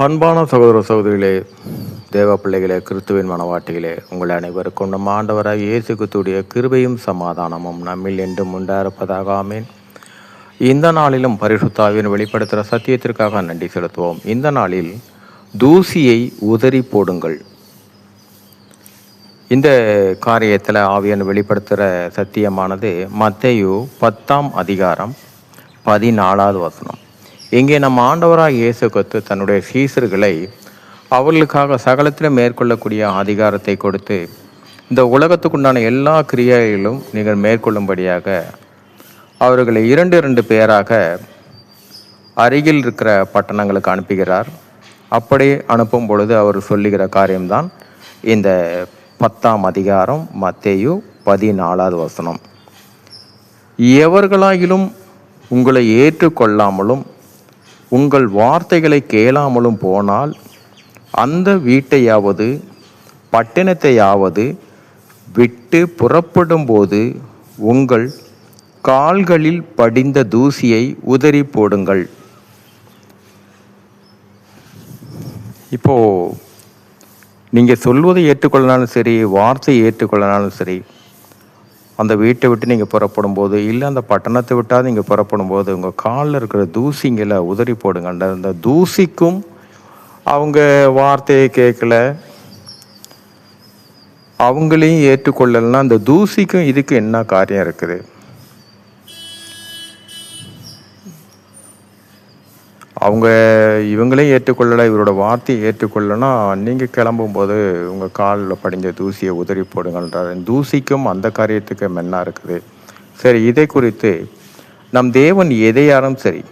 அன்பான சகோதர சகோதரிகளே தேவ பிள்ளைகளே கிறிஸ்துவின் மனவாட்டிகளே உங்கள் அனைவருக்கும் நம் ஆண்டவராக இயேசு கிறிஸ்துடைய கிருபையும் சமாதானமும் நம்மில் என்றும் உண்டாயிருப்பதாக ஆமேன். இந்த நாளிலும் பரிசுத்தாவின் வெளிப்படுத்துகிற சத்தியத்திற்காக நன்றி செலுத்துவோம். இந்த நாளில் தூசியை உதறி போடுங்கள். இந்த காரியத்தில் ஆவியன் வெளிப்படுத்துகிற சத்தியமானது மத்தையு பத்தாம் அதிகாரம் பதினாலாவது வசனம். இங்கே நம் ஆண்டவராக இயேசு கொத்து தன்னுடைய சீசர்களை அவர்களுக்காக சகலத்தில் மேற்கொள்ளக்கூடிய அதிகாரத்தை கொடுத்து இந்த உலகத்துக்குண்டான எல்லா கிரியையிலும் நீங்கள் மேற்கொள்ளும்படியாக அவர்களை இரண்டு இரண்டு பேராக அருகில் இருக்கிற பட்டணங்களுக்கு அனுப்புகிறார். அப்படி அனுப்பும் பொழுது அவர் சொல்லுகிற காரியம்தான் இந்த பத்தாம் அதிகாரம் மத்தேயு பதினாலாவது வசனம். எவர்களாயிலும் உங்களை ஏற்றுக்கொள்ளாமலும் உங்கள் வார்த்தைகளை கேளாமலும் போனால் அந்த வீட்டையாவது பட்டணத்தையாவது விட்டு புறப்படும்போது உங்கள் கால்களில் படிந்த தூசியை உதறி போடுங்கள். இப்போ நீங்கள் சொல்வதை ஏற்றுக்கொள்ளனாலும் சரி வார்த்தையை ஏற்றுக்கொள்ளனாலும் சரி அந்த வீட்டை விட்டு நீங்கள் புறப்படும் போது இல்லை அந்த பட்டணத்தை விட்டால் நீங்கள் புறப்படும் போது உங்கள் காலில் இருக்கிற தூசிங்களை உதறி போடுங்க. அந்த அந்த தூசிக்கும் அவங்க வார்த்தையை கேட்கல. அவங்களையும் ஏற்றுக்கொள்ளலைன்னா அந்த தூசிக்கும் இதுக்கு என்ன காரியம் இருக்குது? அவங்க இவங்களையும் ஏற்றுக்கொள்ளலை இவரோட வார்த்தையை ஏற்றுக்கொள்ளனா நீங்கள் கிளம்பும்போது உங்கள் காலில் படிஞ்ச தூசியை உதறி போடுங்கன்றார் தூசிக்கும் அந்த காரியத்துக்கு மென்னா இருக்குது. சரி இதை குறித்து நம் தேவன் எதையாரும் சரி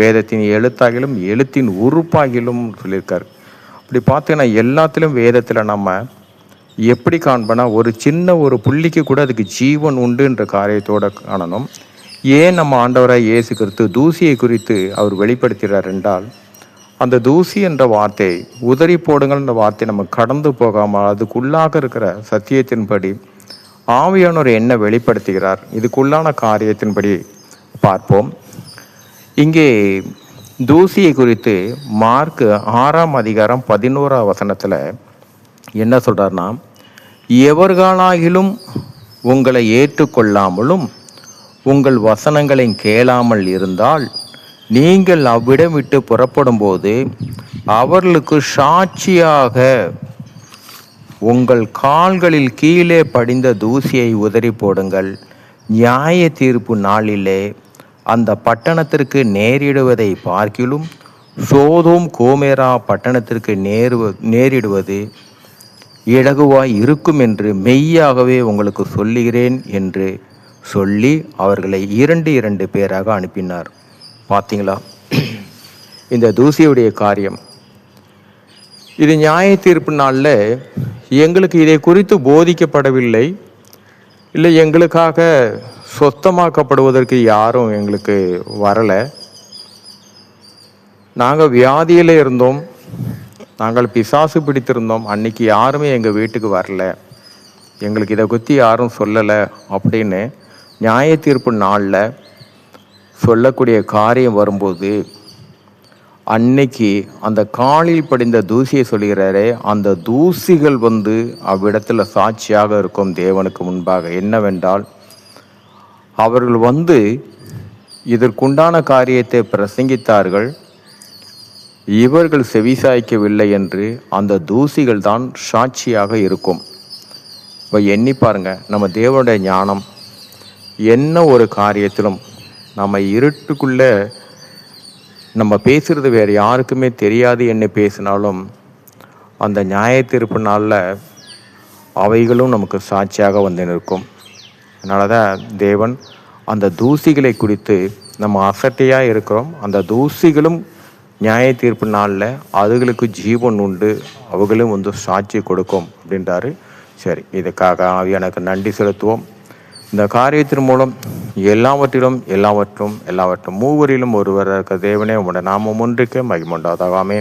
வேதத்தின் எழுத்தாகிலும் எழுத்தின் உறுப்பாகிலும் சொல்லியிருக்கார். அப்படி பார்த்தீங்கன்னா எல்லாத்திலும் வேதத்தில் நம்ம எப்படி காண்பனா ஒரு சின்ன ஒரு புள்ளிக்கு கூட அதுக்கு ஜீவன் உண்டுன்ற காரியத்தோடு காணணும். ஏன் நம்ம ஆண்டவராக இயேசு கிறிஸ்து தூசியை குறித்து அவர் வெளிப்படுத்துகிறார் என்றால் அந்த தூசி என்ற வார்த்தை உதறி போடுங்கள் என்ற வார்த்தை நம்ம கடந்து போகாமல் அதுக்குள்ளாக இருக்கிற சத்தியத்தின்படி ஆவியானவர் என்ன வெளிப்படுத்துகிறார். இதுக்குள்ளான காரியத்தின்படி பார்ப்போம். இங்கே தூசியை குறித்து மார்க் ஆறாம் அதிகாரம் பதினோராம் வசனத்தில் என்ன சொல்கிறார்னா எவர்களாகிலும் உங்களை ஏற்றுக்கொள்ளாமலும் உங்கள் வசனங்களை கேளாமல் இருந்தால் நீங்கள் அவ்விடம் விட்டு புறப்படும்போது அவர்களுக்கு சாட்சியாக உங்கள் கால்களில் கீழே படிந்த தூசியை உதறி போடுங்கள். நியாய தீர்ப்பு நாளிலே அந்த பட்டணத்திற்கு நேரிடுவதை பார்க்கிலும் சோதோம் கோமேரா பட்டணத்திற்கு நேருவ நேரிடுவது இலகுவாய் இருக்கும் என்று மெய்யாகவே உங்களுக்கு சொல்லுகிறேன் என்று சொல்லி அவர்களை இரண்டு இரண்டு பேராக அனுப்பினார். பார்த்தீங்களா இந்த தூசியுடைய காரியம். இது நியாய தீர்ப்பு நாளில் எங்களுக்கு இதை குறித்து போதிக்கப்படவில்லை. இல்லை எங்களுக்காக சொத்தமாக்கப்படுவதற்கு யாரும் எங்களுக்கு வரலை. நாங்கள் வியாதியில் இருந்தோம். நாங்கள் பிசாசு பிடித்திருந்தோம். அன்னைக்கு யாருமே எங்கள் வீட்டுக்கு வரல. எங்களுக்கு இதை பற்றி யாரும் சொல்லலை அப்படின்னு நியாய தீர்ப்பு நாளில் சொல்லக்கூடிய காரியம் வரும்போது அன்னைக்கு அந்த காலில் படிந்த தூசியை சொல்கிறாரே அந்த தூசிகள் வந்து அவ்விடத்தில் சாட்சியாக இருக்கும் தேவனுக்கு முன்பாக. என்னவென்றால் அவர்கள் வந்து இதற்குண்டான காரியத்தை பிரசங்கித்தார்கள். இவர்கள் செவிசாய்க்கவில்லை என்று அந்த தூசிகள் தான் சாட்சியாக இருக்கும். இப்போ எண்ணி பாருங்கள் நம்ம தேவனுடைய ஞானம் என்ன ஒரு காரியத்திலும் நம்ம இருட்டுக்குள்ளே நம்ம பேசுகிறது வேறு யாருக்குமே தெரியாது என்ன பேசினாலும் அந்த நியாய தீர்ப்பு நாளில் அவைகளும் நமக்கு சாட்சியாக வந்து நிற்கும். அதனால தான் தேவன் அந்த தூசிகளை குறித்து நம்ம அசட்டையாக இருக்கிறோம். அந்த தூசிகளும் நியாய தீர்ப்பு நாளில் அதுகளுக்கு ஜீவன் உண்டு அவர்களும் வந்து சாட்சி கொடுக்கும் அப்படின்றாரு. சரி இதுக்காக எனக்கு நன்றி செலுத்துவோம். இந்த காரியத்தின் மூலம் எல்லாவற்றிலும் எல்லாவற்றும் எல்லாவற்றும் மூவரிலும் ஒருவராக இருக்க தேவனே உங்களோட நாமம் ஒன்றுக்கு மகிமுண்டாதாகாமே